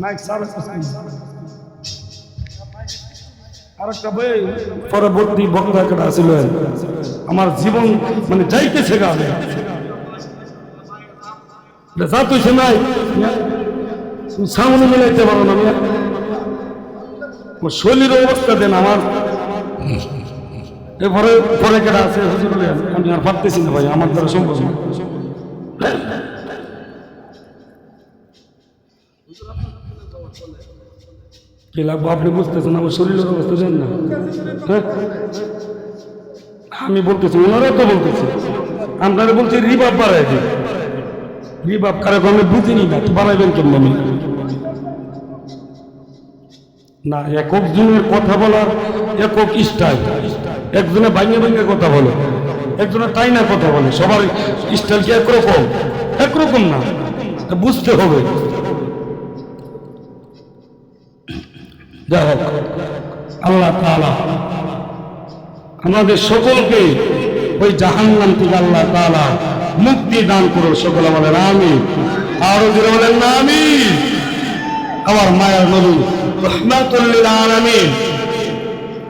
Mic সারা আর একটা বই পরবর্তী বক্তা একটা ছিল আমার জীবন মানে যাইতেছে গাবে যা তুই শোনাই সামনে মিলাইতে পারো না শরীরের অবস্থা দেন আমার। এরপরে পরে কেটা আছে? আমি আর পারতেছি না ভাই, আমার দ্বারা সম্ভব না কি লাগবো? আপনি বুঝতেছেন, আমার শরীরের অবস্থা দেন না। হ্যাঁ? আমি বলতেছি ওনারা তো বলতেছে। আপনারা বলছি রিবাব বাড়াই রিবাব কারণ আমি বুঝিনি না বাড়াইবেন কেমন আমি? না, একক জনের কথা বলার একক স্টাইল। একজনে ভাঙে ভাঙে কথা বলে, একজনে তাই না কথা বলে, সবার স্টাইল কি একরকম? একরকম না বুঝতে হবে। যাই হোক, আল্লাহ তাআলা আমাদের সকলকে ওই জাহান্নাম থেকে আল্লাহ তাআলা মুক্তি দান করো সকলে বলেন আমি আরও জোরে বলেন না আমি আমার মায়ের নবী রহমাতুল্লিল আলামিন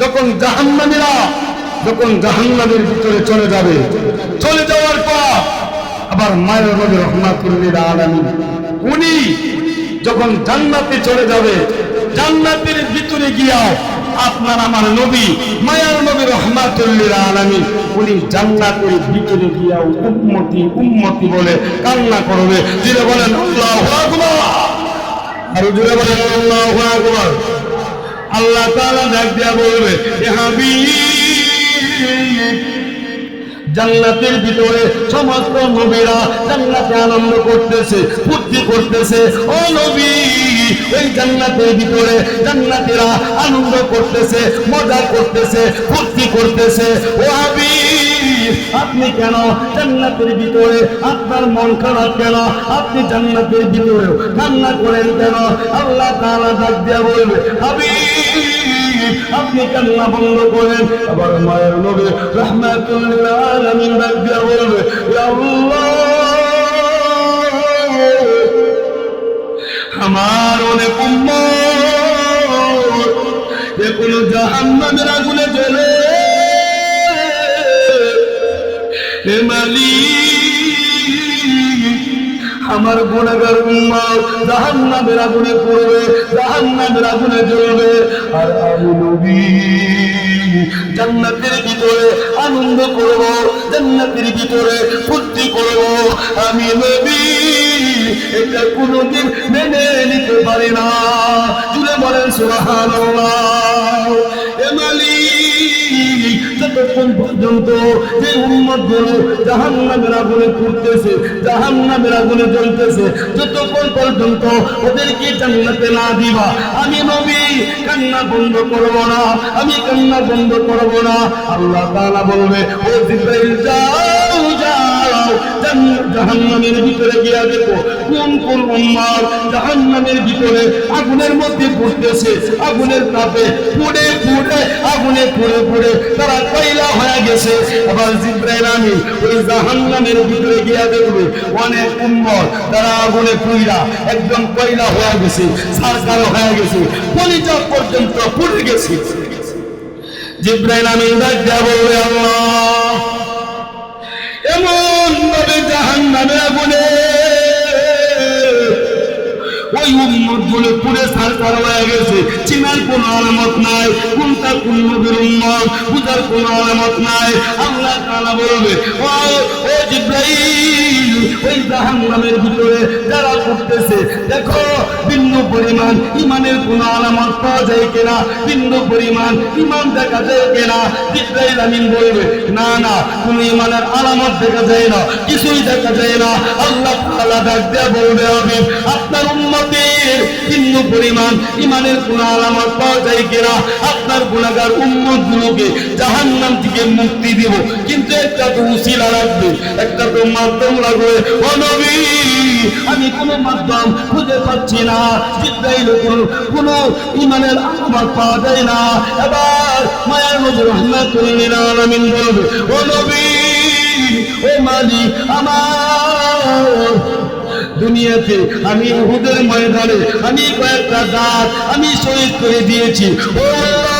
যখন জাহান্নামীরা, যখন জাহান্নামের ভিতরে চলে যাবে, চলে যাওয়ার পর আবার মায়ের নবী রহমাতুল্লিল আলামিন, উনি যখন জান্নাতে চলে যাবে ভিতরে গিয়া, আপনার আমার নবী মায়ার নবী উনি ভিতরে গিয়া উম্মতি উম্মতি বলে কান্না করবে। যিনি বলেন, আল্লাহু আর জুড়ে বলেন, আল্লাহু আল্লাহ ডাক দিয়া বলবে জান্নাতের ভিতরে সমস্ত নবীরা জান্নাতে আনন্দ করতেছে, ফুর্তি করতেছে। ও নবী! ওই জান্নাতের ভিতরে জান্নাতীরা আনন্দ করতেছে, মজা করতেছে, ফুর্তি করতেছে। ও হাবিব, আপনি কেন জান্নাতের ভিতরে? আপনার মন খারাপ কেন? আপনি জান্নাতের ভিতরেও কান্না করেন কেন? আল্লাহ তাআলা ডাক দিয়া বলবে, হাবিব, আপনি কান্না বন্ধ করেন। আবার মায়ের নবী রহমাতুল আলামিন ডাক দিয়া বলবে আল্লাহ আমার অনেক এখনও জাহান্নামের আগুনে জ্বলে। হে মালিক, আমার গুণাগার উম্মত জাহান্নামের আগুনে পড়বে, জাহান্নামের আগুনে জ্বলবে। আর আমি নবী। জান্নাতের ভিতরে আনন্দ করব, জান্নাতের ভিতরে ফুর্তি করব। আমি নবী, এটা কোনোদিন মেনে নিতে পারি না। জুড়ে বলেন সুবহানাল্লাহ। পর্যন্ত যে উন্মতগুলো জাহান্নামের আগুনে পুড়তেছে জাহান্নামের আগুনে জ্বলতেছে, যতক্ষণ পর্যন্ত ওদেরকে জান্নাতে না দিবা, আমি নবী, কান্না বন্ধ করব না, আমি কান্না বন্ধ করব না। আল্লাহ তাআলা বলবে, ও জিব্রাইল জান্ন- জাহান্নামের ভিতরে গিয়া দেখো কোন কোন উম্মার জাহান্নামের ভিতরে আগুনের মধ্যে পড়তেছে, আগুনের তাপে পুড়ে পুড়ে, আগুনে পুড়ে পুড়ে তারা কয়লা হয়ে গেছে। আবার জিব্রাইল আমি ওই জাহান্নামের ভিতরে গিয়া দেখবে, অনেক উম্মর, তারা আগুনে পুইরা, একদম কয়লা হয়ে গেছে সারকার হয়ে গেছে কলিজা পর্যন্ত পুড়ে গেছে। জিব্রাইল আমি ডাক বলবে, আল্লাহ! ভাবে জাহান নামে আগুনে। ওই উম্মতগুলো পুরে সারকার হয়ে গেছে। চিনার কোন আলামত নাই, কোনটা কোন নবীর উম্মত, বুঝার কোন আলামত নাই। আল্লাহ তাআলা বলবে, ও ও জিব্রাইল, ওই জাহান্নামের ভিতরে যারা করতেছে দেখো পরিমাণ, ইমানের কোন আলামত পাওয়া যায় কিনা? ভিন্ন পরিমাণ, ইমান দেখা যায় কিনা? জিব্রাইল আমিন বলবে, না না, কোন ইমানের আলামত দেখা যায় না, কিছুই দেখা যায় না। আল্লাহ তাআলা ডাক দেয়া বলবে আমি আপনার উম্মতের ভিন্ন পরিমাণ, ইমানের কোন আলামত পাওয়া যায় কিনা? আপনার গুণাগার উম্মত গুলোকে জাহান্নাম থেকে মুক্তি দিব। কিন্তু একটা তো উসিলা রাখবে একটা তো মাধ্যম লাগবে। আমি কোনো মাধ্যম খুঁজে পাচ্ছি না ইমানের পাওয়া যায় না। এবার মায়ার আলামিন বলবে, ও নবী, ও আমার, দুনিয়াতে আমি উহুদের ময়দানে, আমি কয়েকটা দাঁত আমি শহীদ করে দিয়েছি। ও আল্লাহ!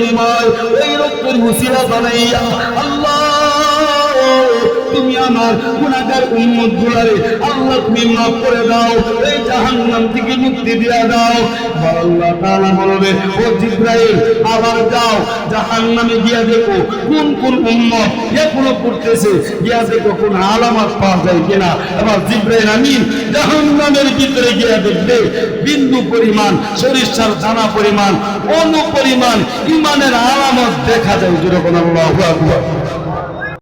বিনিময় ওই রক্তের হুসিরা বানাইয়া আল্লাহ তুমি আমার গুণাগার উম্মত গুলারে আল্লাহ তুমি মাফ করে দাও, এই জাহান্নাম থেকে মুক্তি দিয়া দাও। আল্লাহ তাআলা বলবে, ও জিব্রাইল, আবার যাও, জাহান্নামে গিয়া দেখো কোন কোন উম্মত করতেছে গিয়া দেখো কোন আলামত পাওয়া যায় কিনা। আবার জিব্রাইল আমিন জাহান্নামের ভিতরে গিয়া দেখবে, বিন্দু পরিমাণ, সরিষার দানা পরিমাণ, অনু পরিমাণ, ইমানের আলামত দেখা যায়। যেরকম আল্লাহু আকবার।